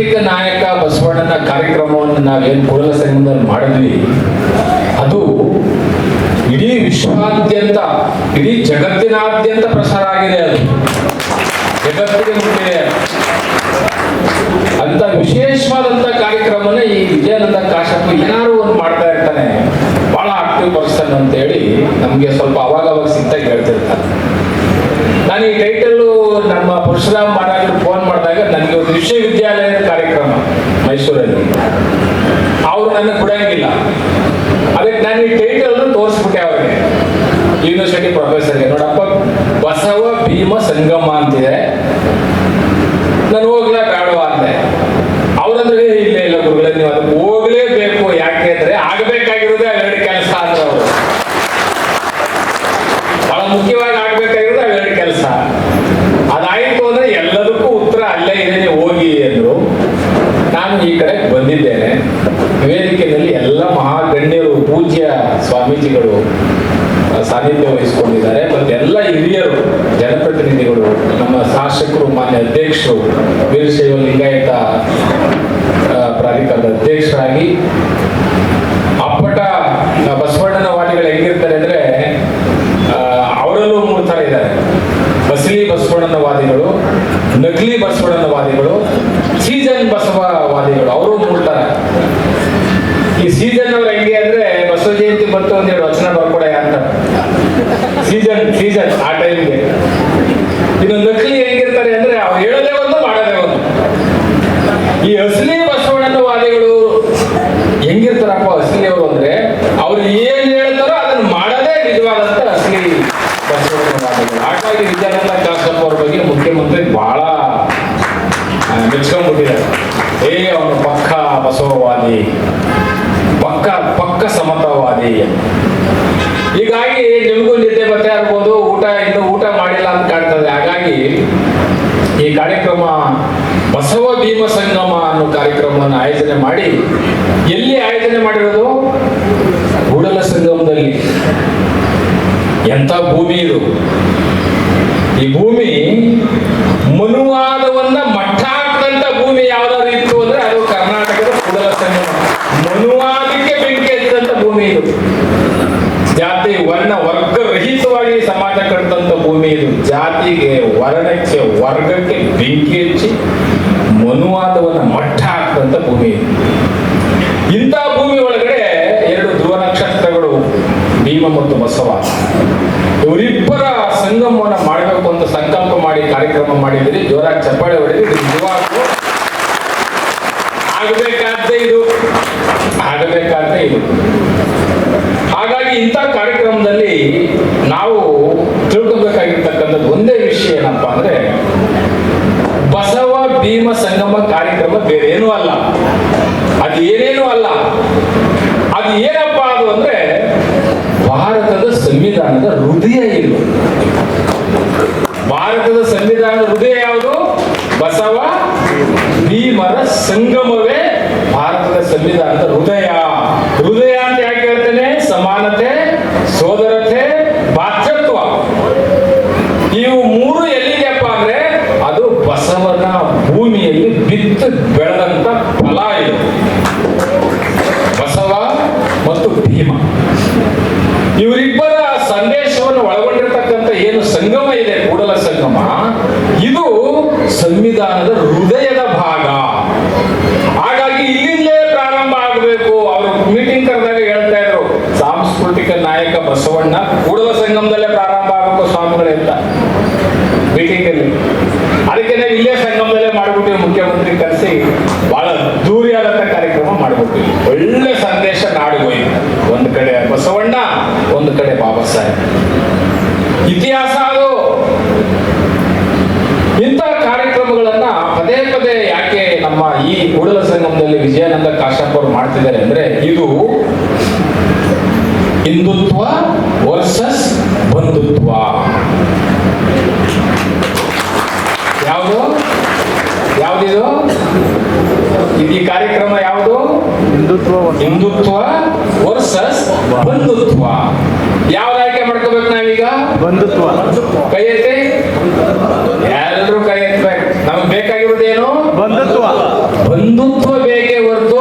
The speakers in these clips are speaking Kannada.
ಸಾಂಸ್ಕೃತಿಕ ನಾಯಕ ಬಸವಣ್ಣನ ಕಾರ್ಯಕ್ರಮವನ್ನು ನಾವೇನು ಕೂಡಲ ಸಂಘದಲ್ಲಿ ಮಾಡಿದ್ವಿ, ಅದು ಇಡೀ ವಿಶ್ವಾದ್ಯಂತ, ಇಡೀ ಜಗತ್ತಿನಾದ್ಯಂತ ಪ್ರಸಾರ ಆಗಿದೆ ಅದು. ಜಗತ್ತಿಗೆ ಮುಟ್ಟಿದೆ. ಅಂತ ವಿಶೇಷವಾದಂತ ಕಾರ್ಯಕ್ರಮನ ಈ ವಿಜಯಾನಂದ ಕಾಶಪ್ಪ ಏನಾದ್ರು ಒಂದು ಮಾಡ್ತಾ ಇರ್ತಾನೆ. ಬಹಳ ಆಕ್ಟಿವ್ ಪರ್ಸನ್ ಅಂತ ಹೇಳಿ ನಮ್ಗೆ ಸ್ವಲ್ಪ ಅವಾಗ ಅವಾಗ ಸಿಗ್ತಾ ಹೇಳ್ತಿರ್ತಾನೆ ನಾನು ಈ ಟೈಟಲ್ ನಮ್ಮ ಪರಶುರಾಮ್ ಮಹಾರಾಜರು ಫೋನ್ ಮಾಡಿದಾಗ ನನಗೆ ಒಂದು ವಿಶ್ವವಿದ್ಯಾಲಯದ ಕಾರ್ಯಕ್ರಮ ಮೈಸೂರಲ್ಲಿ. ಅವ್ರು ನನಗೆ ಕೊಡಂಗಿಲ್ಲ. ಅದಕ್ಕೆ ನಾನು ಈ ಟೈಟಲ್ ತೋರಿಸ್ಬಿಟ್ಟೆ ಅವ್ರಿಗೆ. ಯೂನಿವರ್ಸಿಟಿ ಪ್ರೊಫೆಸರ್ಗೆ ನೋಡಪ್ಪ, ಬಸವ ಭೀಮ ಸಂಗಮ ಅಂತಿದೆ. ನಾನು ಹೋಗ್ಲಾ ಬೇಡವಾ ಅಂದೆ ಅವ್ರಂದ್ರೆ "ಏ, ಇಲ್ಲ ಇಲ್ಲ ಗುರುಗಳೇ ನೀವು ಅದಕ್ಕೆ ಹೋಗ್ಲೇಬೇಕು ಯಾಕೆ ಅಂದ್ರೆ ಆಗಬೇಕಾಗಿರೋದೇ ಅವೆರಡು ಕೆಲಸ ಅಂದ್ರೆ ಅವರು ಬಹಳ ಮುಖ್ಯವಾಗಿ ಆಗ್ಬೇಕಾಗಿರೋದು ಅವೆರಡು ಕೆಲಸ ಅದಾಯಿತು ಅಂದ್ರೆ ಎಲ್ಲದಕ್ಕೂ ಉತ್ತರ ಅಲ್ಲೇ ಇದೆ ನೀವು ಹೋಗಿ ಅಂದ್ರು ನಾನು ಈ ಕಡೆ ಬಂದಿದ್ದೇನೆ. ವೇದಿಕೆಯಲ್ಲಿ ಎಲ್ಲ ಮಹಾಗಣ್ಯರು, ಪೂಜ್ಯ ಸ್ವಾಮೀಜಿಗಳು ಸಾನ್ನಿಧ್ಯ ವಹಿಸಿಕೊಂಡಿದ್ದಾರೆ. ಮತ್ತೆ ಎಲ್ಲ ಹಿರಿಯರು, ಜನಪ್ರತಿನಿಧಿಗಳು, ನಮ್ಮ ಶಾಸಕರು, ಮಾನ್ಯ ಅಧ್ಯಕ್ಷರು, ವೀರಶೈವ ಲಿಂಗಾಯತ ಪ್ರಾಧಿಕಾರದ ಅಧ್ಯಕ್ಷರಾಗಿ. ಅಪ್ಪಟ ಬಸವಣ್ಣನವಾದಿಗಳು ಹೆಂಗಿರ್ತಾರೆ ಅಂದ್ರೆ ಅವರಲ್ಲೂ ಥರ ಇದ್ದಾರೆ. ಬಸಲಿ ಬಸವಣ್ಣನ ವಾದಿಗಳು ನಕಲಿ ಬಸವಣ್ಣನ ವಾದಿಗಳು ಸೀಸನ್ ಬಸವ ವಾದಿಗಳು ಅವರು ಮೂರು ಥರ ಈ ಸೀಸನ್ ಅವ್ರು ಹೆಂಗೆ ಅಂದ್ರೆ ಬಸವ ಜಯಂತಿ ಬಂತು ಒಂದೆರಡು ವಚನ ಬರ್ಕೊಡ ಅಂತ ಸೀಸನ್ ಸೀಸನ್ ಆ ಟೈಮ್ಗೆ ಇನ್ನು ನಕಲಿ ಹೆಂಗಿರ್ತಾರೆ ಅಂದ್ರೆ ಅವ್ರು ಹೇಳೋದೇ ಒಂದು ಮಾಡೋದೇ ಒಂದು ಈ ಅಸಲಿ ಬಸವಣ್ಣನ ವಾದಿಗಳು ಹೆಂಗಿರ್ತಾರಪ್ಪ ಅಸಲಿ ಅವರು ಅಂದ್ರೆ ಅವ್ರು ಏನ್ ಹೇಳ್ತಾರೋ ಅದನ್ನ ಮಾಡೋದೇ ನಿಜವಾದಂತ ಅಸಲಿ ಬಸವಣ್ಣನ ವಾದಿಗಳು ಹಾಗಾಗಿ ವಿದ್ಯಾನಂದ ಕಾಶಪ್ಪ ಅವ್ರ ಬಗ್ಗೆ ಮುಖ್ಯಮಂತ್ರಿ ಬಹಳ ಆ, ಏ, ಅವನು ಪಕ್ಕ ಬಸವವಾದಿ. ಪಕ್ಕ ಪಕ್ಕ ಸಮತಾವಾದಿ. ಹೀಗಾಗಿ ನಿಮಗೂ ನಿದ್ದೆ ಬರ್ತಾ ಇರ್ಬೋದು. ಊಟ ಇನ್ನು ಊಟ ಮಾಡಿಲ್ಲ ಅಂತ ಕಾಣ್ತದೆ. ಹಾಗಾಗಿ ಈ ಕಾರ್ಯಕ್ರಮ ಬಸವ ಭೀಮ ಸಂಗಮ ಅನ್ನೋ ಕಾರ್ಯಕ್ರಮವನ್ನು ಆಯೋಜನೆ ಮಾಡಿ, ಎಲ್ಲಿ ಆಯೋಜನೆ ಮಾಡಿರೋದು? ಗುಡಲ ಸಂಗಮದಲ್ಲಿ. ಎಂಥ ಭೂಮಿ ಇದು. ಈ ಭೂಮಿ ಮನುವಾದವನ್ನ ಮಟ್ಟ ಹಾಕದಂತ ಭೂಮಿ ಯಾವ್ದಾದ್ರು ಇತ್ತು ಅಂದ್ರೆ ಅದು ಕರ್ನಾಟಕದ ಕೂಡಲ ಸಂಗಮ ಮನುವಾದಕ್ಕೆ ಬೆಂಕಿ ಹಚ್ಚಿದಂತ ಭೂಮಿ ಇದು ಜಾತಿ ವರ್ಣ ವರ್ಗ ರಹಿತವಾಗಿ ಸಮಾಜ ಕಟ್ಟಿದಂತ ಭೂಮಿ ಇದು ಜಾತಿಗೆ ವರ್ಣಕ್ಕೆ ವರ್ಗಕ್ಕೆ ಬೆಂಕಿ ಹಚ್ಚಿ ಮನುವಾದವನ್ನು ಮಟ್ಟ ಹಾಕಿದಂಥ ಭೂಮಿ. ಇಂಥ ಭೂಮಿ ಒಳಗಡೆ ಎರಡು ಧ್ರುವ ನಕ್ಷತ್ರಗಳು, ಭೀಮ ಮತ್ತು ಬಸವ. ಇವರಿಬ್ಬರ ಸಂಗಮವನ್ನು ಮಾಡಬೇಕು ಅಂತ ಸಂಕಲ್ಪ ಮಾಡಿ ಕಾರ್ಯಕ್ರಮ ಮಾಡಿದ್ರಿ. ಜೋರಾಗಿ ಚಪ್ಪಾಳೆ ಹೊಡೆದು ಆಗಬೇಕಾದ್ದೇ ಇದು. ಆಗಬೇಕಾದ್ದೆ ಇದು. ಹಾಗಾಗಿ ಇಂಥ ಕಾರ್ಯಕ್ರಮದಲ್ಲಿ ನಾವು ತಿಳ್ಕೊಬೇಕಾಗಿರ್ತಕ್ಕಂಥದ್ದು ಒಂದೇ ಏನಪ್ಪ ಅಂದ್ರೆ ಬಸವ ಭೀಮ ಸಂಗಮ ಕಾರ್ಯಕ್ರಮ ಬೇರೆ ಅಲ್ಲ. ಅದು ಏನೇನು ಅಲ್ಲ. ಅದು ಏನಪ್ಪಾ ಅದು ಅಂದ್ರೆ ಭಾರತದ ಸಂವಿಧಾನದ ಹೃದಯ ಇದು ಭಾರತದ ಸಂವಿಧಾನದ ಹೃದಯ ಯಾವುದು? ಬಸವ ಭೀಮರ ಸಂಗಮವೇ ಭಾರತದ ಸಂವಿಧಾನದ ಹೃದಯ ಅಂತ ಯಾಕೆ ಹೇಳ್ತೇನೆ ಸಮಾನತೆ ಸೋದರತೆ ಭಾತೃತ್ವ ಇವು ಮೂರು ಎಲ್ಲಿದೆಯಪ್ಪ ಅಂದ್ರೆ ಅದು ಬಸವನ ಭೂಮಿಯಲ್ಲಿ ಬಿತ್ತು ಬೆಳೆದಂತ ಫಲ ಇದು ಬಸವ ಮತ್ತು ಭೀಮ ಇವರಿಬ್ಬರ ಸಂದೇಶವನ್ನು ಒಳಗೊಂಡಿರ್ತಕ್ಕಂಥ ಏನು ಸಂಗಮ ಇದೆ ಕೂಡಲ ಸಂಗಮ ಇದು ಸಂವಿಧಾನದ ಹೃದಯದ ಭಾಗ ಹಾಗಾಗಿ ಇಲ್ಲಿಂದಲೇ ಪ್ರಾರಂಭ ಆಗಬೇಕು ಅವರು ಮೀಟಿಂಗ್ ಕರೆದಾಗ ಹೇಳ್ತಾ ಇದ್ರು ಸಾಂಸ್ಕೃತಿಕ ನಾಯಕ ಬಸವಣ್ಣ ಕೂಡಲ ಸಂಗಮದಲ್ಲೇ ಪ್ರಾರಂಭ ಆಗಬೇಕು ಸ್ವಾಮಿಗಳೇ ಅಂತ ಮೀಟಿಂಗ್ ಅಲ್ಲಿ ಅದಕ್ಕೆ ನಾವು ಇಲ್ಲೇ ಸಂಗಮದಲ್ಲೇ ಮಾಡ್ಬಿಟ್ಟಿವಿ ಮುಖ್ಯಮಂತ್ರಿ ಕರೆಸಿ ಬಹಳ ದೂರಿಯಾದಂತ ಕಾರ್ಯಕ್ರಮ ಮಾಡ್ಬಿಟ್ಟಿವಿ ಒಳ್ಳೆ ಸಂದೇಶ ನಾಡಿಗೆ ಹೋಯ್ತು. ಒಂದು ಕಡೆ ಬಸವಣ್ಣ, ಒಂದು ಕಡೆ ಬಾಬಾ ಸಾಹೇಬ್. ಇತಿಹಾಸ ಅದು. ಇಂತಹ ಕಾರ್ಯಕ್ರಮಗಳನ್ನ ಪದೇ ಪದೇ ಯಾಕೆ ನಮ್ಮ ಈ ಕೂಡಲ ಸಂಗಮದಲ್ಲಿ ವಿಜಯಾನಂದ ಕಾಶ್ಯಪ್ ಅವರು ಮಾಡ್ತಿದ್ದಾರೆ ಅಂದ್ರೆ ಇದು ಹಿಂದುತ್ವ ವರ್ಸಸ್ ಬಂಧುತ್ವ ಯಾವುದು ಯಾವ್ದಿದು? ಈ ಕಾರ್ಯಕ್ರಮ ಯಾವುದು? ಹಿಂದುತ್ವ ಹಿಂದುತ್ವ ವರ್ಸಸ್ ಬಂಧುತ್ವ. ಯಾವ್ದು ಆಯ್ಕೆ ಮಾಡ್ಕೋಬೇಕು ನಾವೀಗ? ಬಂಧುತ್ವ. ಕೈ ಎತ್ತಿ. ಎಲ್ಲರೂ ಕೈ ಎತ್ತಬೇಕು ನಮ್ಗೆ ಬೇಕಾಗಿರೋದೇನು ಬಂಧುತ್ವ. ಬಂಧುತ್ವ ಬೇಕೇ ಹೊರತು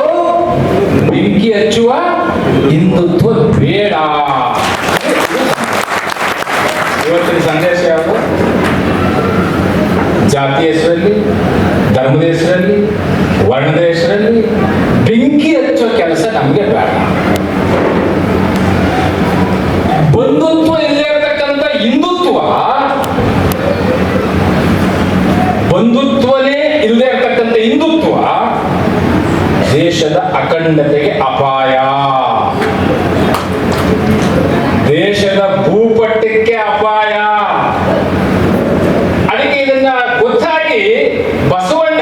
ಬೆಂಕಿ ಹಚ್ಚುವ ಹಿಂದುತ್ವ ಬೇಡ. ಇವತ್ತಿನ ಸಂದೇಶ ಯಾವುದು? ಜಾತಿ ಹೆಸರಲ್ಲಿ ಧರ್ಮದ ಹೆಸರಲ್ಲಿ ಬೆಂಕಿ ಹಚ್ಚೋ ಕೆಲಸ ನಮಗೆ ಬೇಡ. ಬಂಧುತ್ವ ಇರತಕ್ಕಂಥ ಹಿಂದುತ್ವ? ಬಂಧುತ್ವನೇ ಇಲ್ಲದೆ ಇರತಕ್ಕಂಥ ಹಿಂದುತ್ವ ದೇಶದ ಅಖಂಡತೆಗೆ ಅಪಾಯ ದೇಶದ ಭೂಪಟ್ಟಕ್ಕೆ ಅಪಾಯ ಅದಕ್ಕೆ ಇದನ್ನ ಗೊತ್ತಾಗಿ ಬಸವಣ್ಣ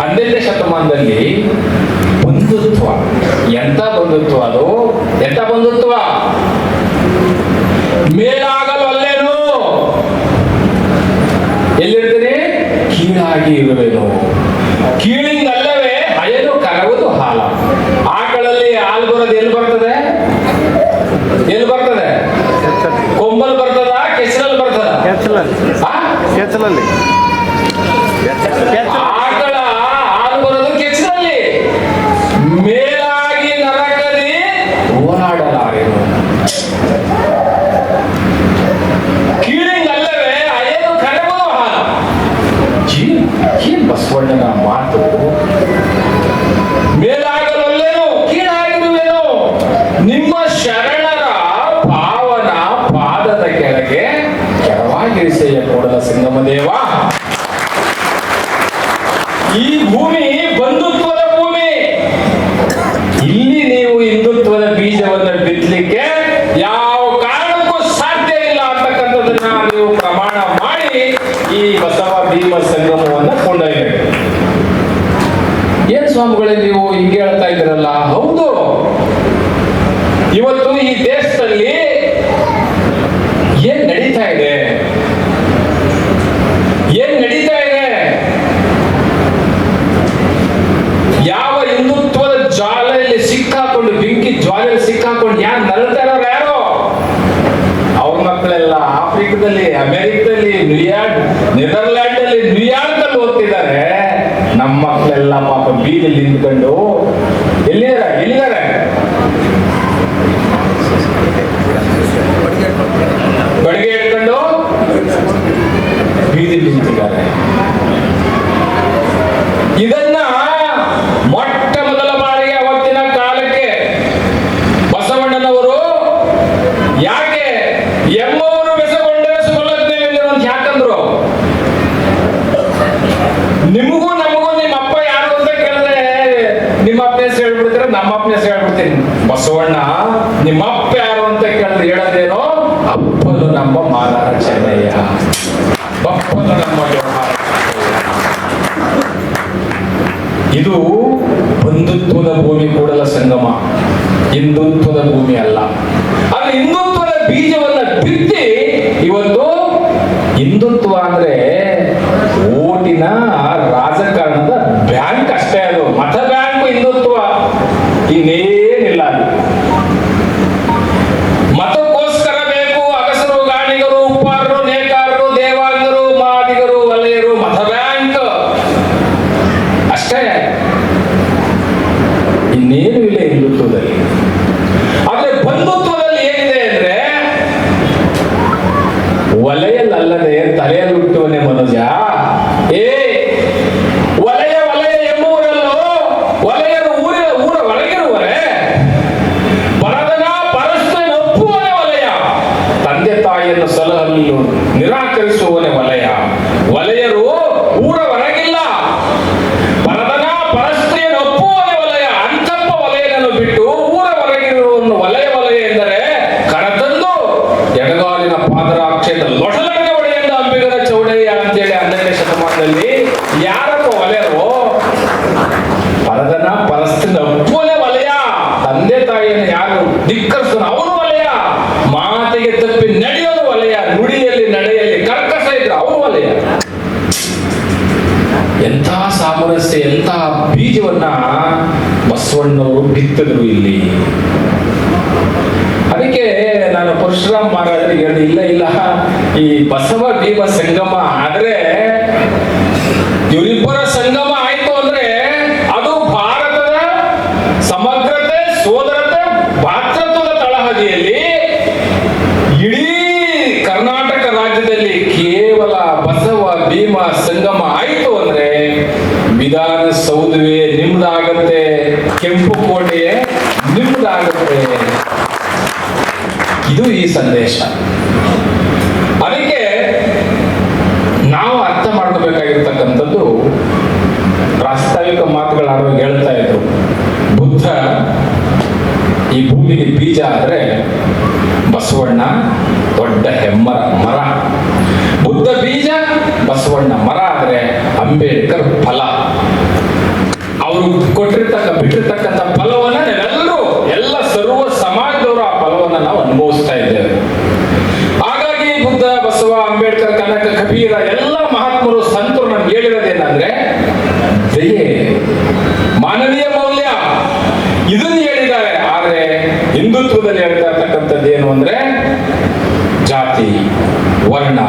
ಹನ್ನೆರಡನೇ ಶತಮಾನದಲ್ಲಿ ಬಂಧುತ್ವ ಎಂತ ಬಂಧುತ್ವ ಅದು ಎಂತ ಬಂಧುತ್ವ ಮೇಲಾಗಲು ಅಲ್ಲೇನು ಎಲ್ಲಿರ್ತೀನಿ ಕೀಳಾಗಿ ಇರುವೆನು ಕೀಳಿಂದಲ್ಲವೇ ಹಯನು ಕರವುದು ಹಾಲ. ಆಕಳಲ್ಲಿ ಹಾಲು ಬರೋದು ಎಲ್ಲಿ ಬರ್ತದೆ? ಎಲ್ಲಿ ಬರ್ತದೆ? ಕೊಂಬಲ್ ಬರ್ತದ? ಕೆಸರಲ್ಲಿ ಬರ್ತದ? ಕೆಚ್ಚಲಲ್ಲಿ. ಏನ್ ಬಸವಣ್ಣನ ಮಾತು ಮೇಲಾಗಲಲ್ಲೇನು ಕೀಳಾಗಿರುವೆನು ನಿಮ್ಮ ಶರಣರ ಪಾವನ ಪಾದದ ಕೆಳಗೆ ಕೆಳವಾಗಿರಿಸೆಯ ಕೂಡಲ ಸಂಗಮದೇವ ಈ ಭೂಮಿ ಬಂಧುತ್ವದ ಭೂಮಿ ಇಲ್ಲಿ ನೀವು ಹಿಂದುತ್ವದ ಬೀಜವನ್ನು ಬಿತ್ತಲಿಕ್ಕೆ ಯಾವ ಕಾರಣಕ್ಕೂ ಸಾಧ್ಯ ಇಲ್ಲ ಅಂತಕ್ಕಂಥದ್ದನ್ನ ನೀವು ಪ್ರಮಾಣ ಮಾಡಿ ಈ ಬಸವ ಭೀಮ ಸಂಗಮವನ್ನು ಕೊಂಡೊಯ್ಯಬೇಕು ಏನ್ ಸ್ವಾಮಿಗಳೇ ನೀವು ಹಿಂಗೆ ಹೇಳ್ತಾ ಇದ್ದೀರಲ್ಲ? ಹೌದು. ಇವತ್ತು ಈ ದೇಶದಲ್ಲಿ ಏನ್ ನಡೀತಾ ಇದೆ? ಏನ್ ನಡೀತಾ ಇದೆ? ಯಾವ ಹಿಂದುತ್ವದ ಜ್ವಾಲೆಯಲ್ಲಿ ಸಿಕ್ಕಾಕೊಂಡು, ಬೆಂಕಿ ಜ್ವಾಲೆಯಲ್ಲಿ ಸಿಕ್ಕಾಕೊಂಡು ಯಾರು ನರಳ್ತಾ ಇರೋರು ಯಾರು? ಅವ್ರ ಮಕ್ಕಳೆಲ್ಲ ಆಫ್ರಿಕಾದಲ್ಲಿ, ಅಮೆರಿಕದಲ್ಲಿ, ನ್ಯೂಯಾರ್ಕ್ ನೆದರ್ಲ್ಯಾಂಡ್ ಅಲ್ಲಿ ನ್ಯೂಯಾರ್ಕ್ ಅಲ್ಲಿ ಓದ್ತಿದ್ದಾರೆ. ಮಕ್ಕಳೆಲ್ಲ ಪಾಪ ಬೀದಿಯಲ್ಲಿ ನಿಂತ್ಕೊಂಡು ಎಲ್ಲಿದ್ದಾರೆ ಎಲ್ಲಿದ್ದಾರೆ ಬಡಿಗೆ ಇಟ್ಕೊಂಡು ಬೀದಿಲಿ ನಿಂತಿದ್ದಾರೆ. ಇದನ್ನ రాజకారణం ಯಾರಪ್ಪ ಒಲೆಯೋ ಪರದನ ಪರಸ್ತ್ರೀನ ಒಪ್ಪುವನೆ ವಲಯ ತಂದೆ ತಾಯಿಯನ್ನು ಯಾರು? ಧಿಕ್ಕರಿಸ್ತಾನ ಅವನು ವಲಯ ಮಾತಿಗೆ ತಪ್ಪಿ ನಡೆಯೋದು ವಲಯ ನುಡಿಯಲ್ಲಿ ನಡೆಯಲ್ಲಿ ಕರ್ಕಸ ಇದ್ರೆ ಅವನು ವಲಯ ಎಂಥ ಸಾಮರಸ್ಯ, ಎಂಥ ಬೀಜವನ್ನ ಬಸವಣ್ಣವರು ಬಿತ್ತಿದ್ರು ಇಲ್ಲಿ. ಅದಕ್ಕೆ ನಾನು ಪರಶುರಾಮ್ ಮಹಾರಾಜರಿಗೆ ಇಲ್ಲ ಇಲ್ಲ, ಈ ಬಸವ ದೀಪ ಸಂಗಮ ಆದ್ರೆ ಇವರಿಬ್ಬರ ಸಂಗಮ ಆಯ್ತು ಅಂದ್ರೆ ಅದು ಭಾರತದ ಸಮಗ್ರತೆ ಸೋದರತೆ ಭಾತೃತ್ವದ ತಳಹದಿಯಲ್ಲಿ ಇಡೀ ಕರ್ನಾಟಕ ರಾಜ್ಯದಲ್ಲಿ ಕೇವಲ ಬಸವ ಭೀಮ ಸಂಗಮ ಆಯ್ತು ಅಂದ್ರೆ ವಿಧಾನಸೌಧವೇ ನಿಮ್ದಾಗತ್ತೆ, ಕೆಂಪು ಕೋಟೆಯೇ ನಿಮ್ದಾಗತ್ತೆ. ಇದು ಈ ಸಂದೇಶ ಅದಕ್ಕೆ ನಾವು ಅರ್ಥ ಮಾಡ್ಕೋಬೇಕಾಗಿರ್ತಕ್ಕಂಥದ್ದು ಪ್ರಾಸ್ತಾವಿಕ ಮಾತುಗಳಾಡುವಾಗ ಹೇಳ್ತಾ ಇದ್ರು ಬುದ್ಧ ಈ ಭೂಮಿಗೆ ಬೀಜ ಆದ್ರೆ ಬಸವಣ್ಣ ದೊಡ್ಡ ಹೆಮ್ಮರ ಮರ ಬುದ್ಧ ಬೀಜ ಬಸವಣ್ಣ ಮರ ಆದ್ರೆ ಅಂಬೇಡ್ಕರ್ ಫಲ ಅವರು ಕೊಟ್ಟಿರ್ತಕ್ಕ ಬಿಟ್ಟಿರ್ತಕ್ಕಂಥ ಫಲವನ್ನ ನಾವೆಲ್ಲರೂ ಎಲ್ಲ ಸರ್ವ ಸಮಾಜದವರು ಆ ಫಲವನ್ನ ನಾವು ಅನುಭವಿಸ್ತಾ ಇದ್ದೇವೆ ಹಾಗಾಗಿ ಬುದ್ಧ ಬಸವ ಅಂಬೇಡ್ಕರ್ ಕನಕ ಕಬೀರ ಎಲ್ಲ ಮಹಾತ್ಮರು ಸಂತರು ನಮ್ಗೆ ಹೇಳಿರೋದೇನಂದ್ರೆ ದಯೆ ಮಾನವೀಯ ಮೌಲ್ಯ ಇದನ್ನ ಹೇಳಿದ್ದಾರೆ. ಆದ್ರೆ ಹಿಂದುತ್ವದಲ್ಲಿ ಹೇಳ್ತಾ ಇರ್ತಕ್ಕಂಥದ್ದು ಏನು ಅಂದ್ರೆ ಜಾತಿ, ವರ್ಣ,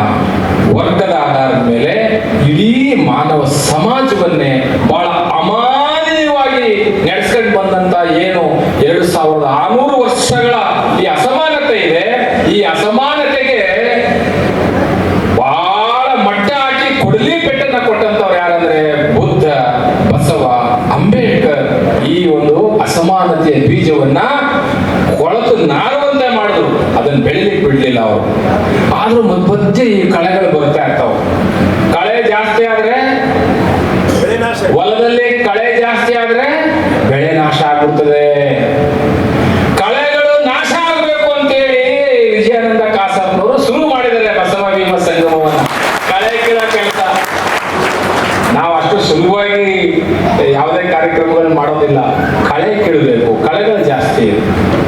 ವರ್ಗದ ಆಧಾರದ ಮೇಲೆ ಇಡೀ ಮಾನವ ಸಮಾಜವನ್ನೇ ಬಹಳ ಅಮಾನವೀಯವಾಗಿ ನಡೆಸ್ಕೊಂಡು ಬಂದಂತ ಏನು ಎರಡು ಸಾವಿರದ ಆರ್ನೂರು ವರ್ಷಗಳ ಈ ಅಸಮಾನತೆ ಇದೆ. ಈ ಅಸಮಾನತೆಗೆ ಬಹಳ ಮಟ್ಟ ಹಾಕಿ ಕೊಡಲಿ ಪೆಟ್ಟನ್ನ ಕೊಟ್ಟಂತವ್ರು ಯಾರಂದ್ರೆ ಬುದ್ಧ ಬಸವ ಅಂಬೇಡ್ಕರ್ ಈ ಒಂದು ಅಸಮಾನತೆಯ ಬೀಜವನ್ನ ಕೊಳತು ನಾರುವಂತೆ ಮಾಡಿದ್ರು. ಅದನ್ನ ಬೆಳಿಲಿಕ್ಕೆ ಬಿಡ್ಲಿಲ್ಲ ಅವರು. ಆದ್ರೂ ಮಧ್ಯ ಈ ಕಳೆಗಳು ಬರ್ತಾ ಇರ್ತಾವ. ಕಳೆ ಜಾಸ್ತಿ ಆದ್ರೆ ಹೊಲದಲ್ಲಿ ಕಳೆ ಜಾಸ್ತಿ ಆದ್ರೆ ಬೆಳೆ ನಾಶ ಆಗ್ಬಿಡ್ತದೆ ಕಳೆಗಳು ನಾಶ ಆಗಬೇಕು ಅಂತೇಳಿ ವಿಜಯಾನಂದ ಕಾಸಪ್ಪನವರು ಶುರು ಮಾಡಿದ್ದಾರೆ ಬಸವ ಭೀಮ ಸಂಗಮವನ್ನ ಕಳೆ ಕೀಳೋ ಕೆಲಸ ನಾವು ಅಷ್ಟು ಸುಲಭವಾಗಿ ಯಾವುದೇ ಕಾರ್ಯಕ್ರಮಗಳನ್ನು ಮಾಡೋದಿಲ್ಲ. ಕಳೆ ಕೀಳಬೇಕು ಕಳೆಗಳು ಜಾಸ್ತಿ.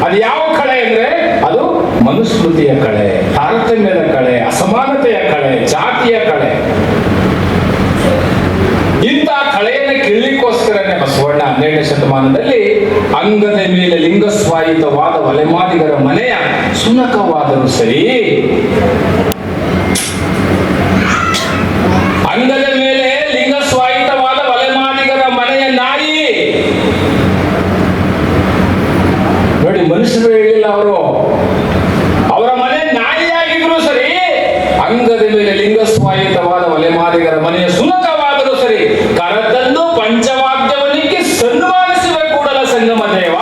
ಅದು ಯಾವ ಕಳೆ ಅಂದ್ರೆ, ಅದು ಮನುಸ್ಮೃತಿಯ ಕಳೆ, ತಾರತಮ್ಯದ ಕಳೆ, ಅಸಮಾನತೆಯ ಕಳೆ, ಜಾತಿಯ ಕಳೆ. ಇಂಥ ಕಳೆಯನ್ನು ಕೀಳಲಿಕ್ಕೋಸ್ಕರನೇ ಬಸವಣ್ಣ ಹನ್ನೆರಡನೇ ಶತಮಾನದಲ್ಲಿ ಅಂಗದ ಮೇಲೆ ಲಿಂಗಸ್ವಾಯಿತವಾದ ಒಲೆಮಾದಿಗರ ಮನೆಯ ಸುನಕವಾದರೂ ಸರಿ ಅಂಗದ ಮೇಲೆ ಲಿಂಗಸ್ವಾಯಿತವಾದ ಒಲೆಮಾದಿಗರ ಮನೆಯ ನಾಯಿ ನೋಡಿ ಮನುಷ್ಯರು ಹೇಳಿಲ್ಲ ಅವರು ಅವರ ಮನೆ ನಾಯಿಯಾಗಿದ್ರು ಸರಿ ಅಂಗದ ಮೇಲೆ ಲಿಂಗಸ್ವಾಯಿತವಾದ ಒಲೆಮಾದಿಗರ ಮನೆಯ ಸುನಕವಾದರೂ ಸರಿ ಕರತಂದು ಪಂಚವಾದ್ಯವನಿಗೆ ಸನ್ಮಾನಿಸುವ ಕೂಡಲ ಸಂಗಮ ದೇವ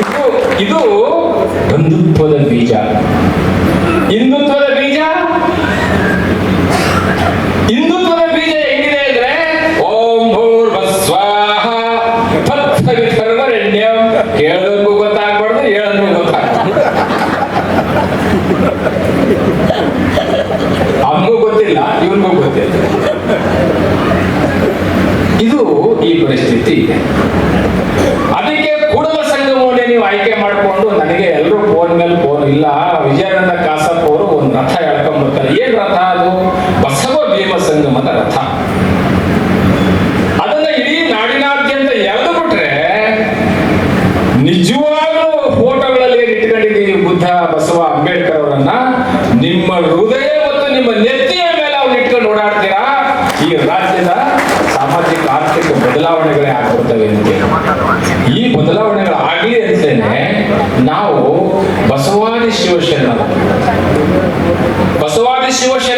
ಇದು ಇದು ಬಂಧುತ್ವದ ಬೀಜ ಹಿಂದುತ್ವದ ಬೀಜ ಹಿಂದುತ್ವದ ಬೀಜ ಹೆಂಗಿದೆ ಅಂದ್ರೆ ಓಂ ಭೂರ್ಭಸ್ವಾಹ ತತ್ಸವಿತರ್ವರೆಣ್ಯಂ ಕೇಳೋದಕ್ಕೂ ಗೊತ್ತಾಗ್ಬಾರ್ದು ಹೇಳೋದಕ್ಕೂ ಗೊತ್ತಾಗ್ಬಾರ್ದು ಅವನಿಗೂ ಗೊತ್ತಿಲ್ಲ ಇವನಿಗೂ ಗೊತ್ತಿಲ್ಲ ಇದು ಈ ಪರಿಸ್ಥಿತಿ ಇದೆ ಅದಕ್ಕೆ ಕೂಡಲ ಸಂಗಮವನ್ನೇ ನೀವು ಆಯ್ಕೆ ಮಾಡಿಕೊಂಡು ನನಗೆ ಎಲ್ಲರೂ ಫೋನ್ ಮೇಲೆ ಫೋನ್ ಇಲ್ಲ ವಿಜಯಾನಂದ ಕಾಸಪ್ಪ ಅವರು ಒಂದು ರಥ ಎಳ್ಕೊಂಡ್ಬರ್ತಾರೆ ಏನ್ ರಥ ಅದು ಬಸವ ಭೀಮ ಸಂಗಮದ ರಥ. ಅದನ್ನ ಇಡೀ ನಾಡಿನಾದ್ಯಂತ ಎಳೆದು ಬಿಟ್ರೆ ನಿಜವಾಗ್ಲೂ ಫೋಟೋಗಳಲ್ಲಿ ಏನ್ ಇಟ್ಕೊಂಡಿದ್ದೀವಿ ಬುದ್ಧ ಬಸವ ಅಂಬೇಡ್ಕರ್ ಅವರನ್ನ. ನಿಮ್ಮ ಹೃದಯ ಮತ್ತು ನಿಮ್ಮ ನೆತ್ತಿಯ ಮೇಲೆ ಅವ್ರು ಇಟ್ಕೊಂಡು ಓಡಾಡ್ತೀರಾ? ಈ ರಾಜ್ಯದ ಸಾಮಾಜಿಕ, ಆರ್ಥಿಕ ಬದಲಾವಣೆಗಳೇ ಆಗ್ಬಿಡ್ತವೆ ಈ ಬದಲಾವಣೆಗಳು ಆಗಲಿ ಅಂತೇನೆ ನಾವು ಬಸವಾದಿ ಶಿವಶರಣ ಬಸವಾದಿ ಶಿವಶರಣರು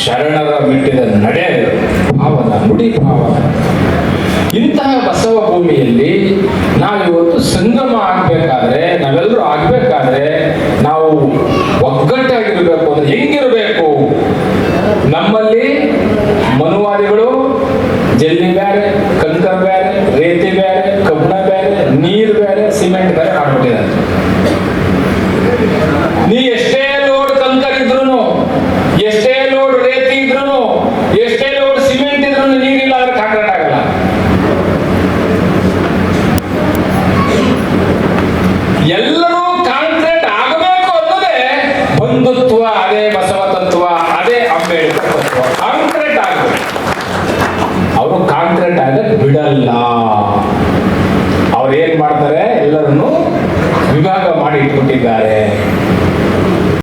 ಶರಣರ ಮೆಟ್ಟಿದ ನಡೆ ಭಾವನ ನುಡಿ ಭಾವನ ಇಂತಹ ಬಸವ ಭೂಮಿಯಲ್ಲಿ ನಾವಿವತ್ತು ಸಂಗಮ ಆಗ್ಬೇಕಾದ್ರೆ, ನಾವೆಲ್ಲರೂ ಆಗ್ಬೇಕಾದ್ರೆ ನಾವು ಒಗ್ಗಟ್ಟಾಗಿರ್ಬೇಕು ಅಂದ್ರೆ ಹೆಂಗಿರ್ಬೇಕು?